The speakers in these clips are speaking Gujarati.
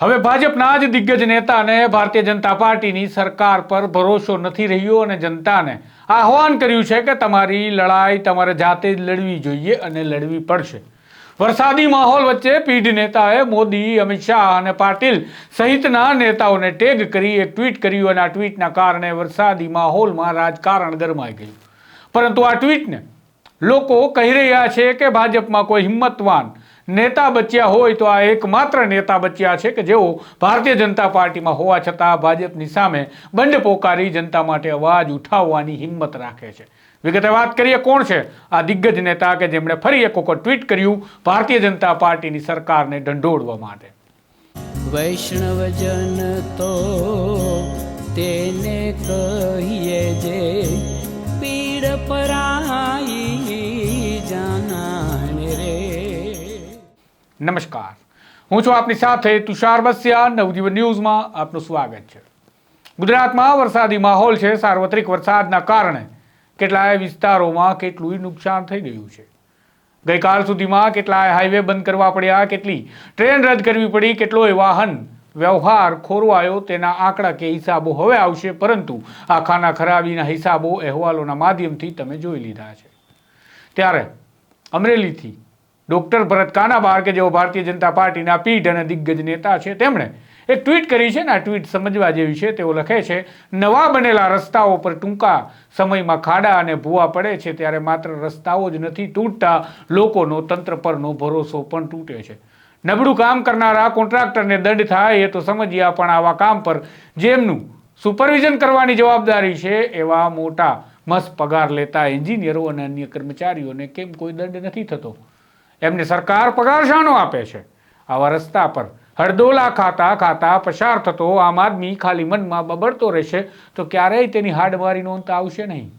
હવે ભાજપના જ દિગ્ગજ નેતાને ભારતીય જનતા પાર્ટીની સરકાર પર ભરોસો નથી રહ્યો અને જનતાને આહવાન કર્યું છે કે તમારી લડાઈ તમારે જાતે જ લડવી જોઈએ અને લડવી પડશે. વરસાદી માહોલ વચ્ચે પીઢ નેતાએ મોદી, અમિત શાહ અને પાટીલ સહિતના નેતાઓને ટેગ કરી એક ટ્વીટ કર્યું અને આ ટ્વીટના કારણે વરસાદી માહોલમાં રાજકારણ ગરમાઈ ગયું. પરંતુ આ ટ્વીટને લોકો કહી રહ્યા છે કે ભાજપમાં કોઈ હિંમતવાન નેતા બચ્યા હોય તો આ એકમાત્ર નેતા બચ્યા છે કે જેઓ ભારતીય જનતા પાર્ટીમાં હોવા છતાં ભાજપની સામે બંડ પોકારી જનતા માટે અવાજ ઉઠાવવાની હિંમત રાખે છે. વિગતે વાત કરીએ કોણ છે? આ દિગ્ગજ નેતા કે જેમણે ફરી એક વખત ટ્વીટ કર્યું ભારતીય જનતા પાર્ટીની સરકારને ઢંઢોળવા માટે. વૈષ્ણવજન તો તેને કહીએ જે પીડ પરાઈ નમસ્કાર. હું છું આપની સાથે તુષાર બસિયા નવજીવન ન્યૂઝમાં આપનું સ્વાગત છે. ગુજરાતમાં વરસાદી માહોલ છે. સાર્વત્રિક વરસાદના કારણે કેટલાય વિસ્તારોમાં કેટલું નુકસાન થઈ ગયું છે. ગઈકાલ સુધીમાં કેટલાય હાઈવે બંધ કરવા પડ્યા, કેટલી ટ્રેન રદ કરવી પડી કેટલોય વાહન વ્યવહાર ખોરવાયો, તેના આંકડા કે હિસાબો હવે આવશે, પરંતુ આ ખાના ખરાબીના હિસાબો, અહેવાલોના માધ્યમથી તમે જોઈ લીધા છે. ત્યારે અમરેલીથી ડોક્ટર ભરત કાનાબાર કે જેઓ ભારતીય જનતા પાર્ટીના પીઢ અને દિગ્ગજ નેતા છે, તેમણે એક ટ્વીટ કરી છે ને આ ટ્વીટ સમજવા જેવી છે, તેઓ લખે છે, નવા બનેલા રસ્તાઓ પર ટૂંકા સમયમાં ખાડા અને ભૂવા પડે છે, ત્યારે માત્ર રસ્તાઓ જ નથી તૂટતા, લોકોનો તંત્ર પરનો ભરોસો પણ તૂટે છે. નબળું કામ કરનારા કોન્ટ્રાક્ટરને દંડ થાય એ તો સમજ્યા પણ આવા કામ પર જેમનું સુપરવિઝન કરવાની જવાબદારી છે, એવા મોટા મસ્ત પગાર લેતા એન્જિનિયરો અને અન્ય કર્મચારીઓને કેમ કોઈ દંડ નથી થતો? એમને સરકાર પગાર શાનો આપે છે? આવા રસ્તા પર હળદોલા ખાતા ખાતા પસાર થતો આમ આદમી ખાલી મનમાં બબડતો રહેશે, તો ક્યારેય તેની હાડમારી અંત આવશે નહીં.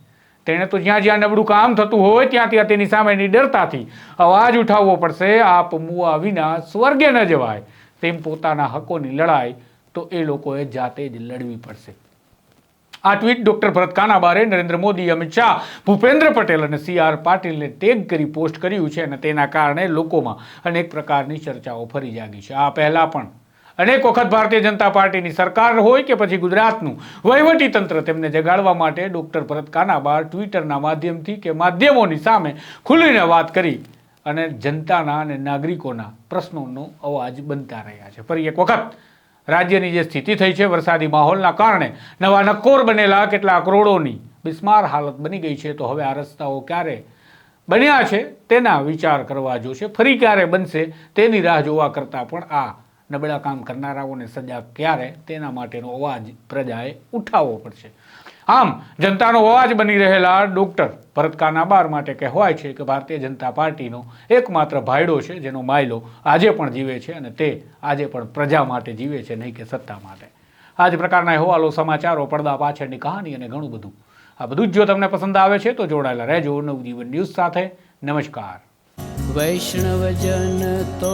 તેણે તો જ્યાં જ્યાં નબળું કામ થતું હોય ત્યાં ત્યાં તેની સામેની ડરતાથી અવાજ ઉઠાવવો પડશે, આપ મુવા વિના સ્વર્ગે ન જવાય. તેમ પોતાના હકોની લડાઈ તો એ લોકોએ જાતે જ લડવી પડશે. આ ટ્વીટ ડોક્ટર ભરત કાનાબારે નરેન્દ્ર મોદી, અમિત શાહ, ભૂપેન્દ્ર પટેલ અને સી આર પાટીલને ટેગ કરી પોસ્ટ કર્યું છે અને તેના કારણે લોકોમાં અનેક પ્રકારની ચર્ચાઓ ફરી જાગી છે. આ પહેલા પણ અનેક વખત ભારતીય જનતા પાર્ટીની સરકાર હોય કે પછી ગુજરાતનું વહીવટી તંત્ર તેમને જગાડવા માટે ડોક્ટર ભરત કાનાબાર ટ્વિટરના માધ્યમથી કે માધ્યમોની સામે ખુલીને વાત કરી અને જનતાના અને નાગરિકોના પ્રશ્નોનો અવાજ બનતા રહ્યા છે. ફરી એક વખત રાજ્યની જે સ્થિતિ થઈ છે વરસાદી માહોલના કારણે, નવા નક્કોર બનેલા કેટલા કરોડોની બિસ્માર હાલત બની ગઈ છે. તો હવે આ રસ્તાઓ ક્યારે બન્યા છે તેના વિચાર કરવા જોશે. ફરી ક્યારે બનશે તેની રાહ જોવા કરતાં પણ આ નબળા કામ કરનારાઓને સજા ક્યારે તેના માટેનો અવાજ પ્રજાએ ઉઠાવવો પડશે? આમ, જનતાનો અવાજ બની રહેલા ડોક્ટર ભરત બાર માટે કહેવાય છે કે ભારતીય જનતા પાર્ટીનો એકમાત્ર ભાયડો છે જેનો માયલો આજે પણ જીવે છે અને તે આજે પણ પ્રજા માટે જીવે છે, નહીં કે સત્તા માટે. આ જ પ્રકારના અહેવાલો, સમાચારો, પડદા પાછળની કહાની અને ઘણું બધું. આ બધું જ જો તમને પસંદ આવે છે તો જોડાયેલા રહેજો નવજીવન ન્યૂઝ સાથે. નમસ્કાર. વૈષ્ણવજન તો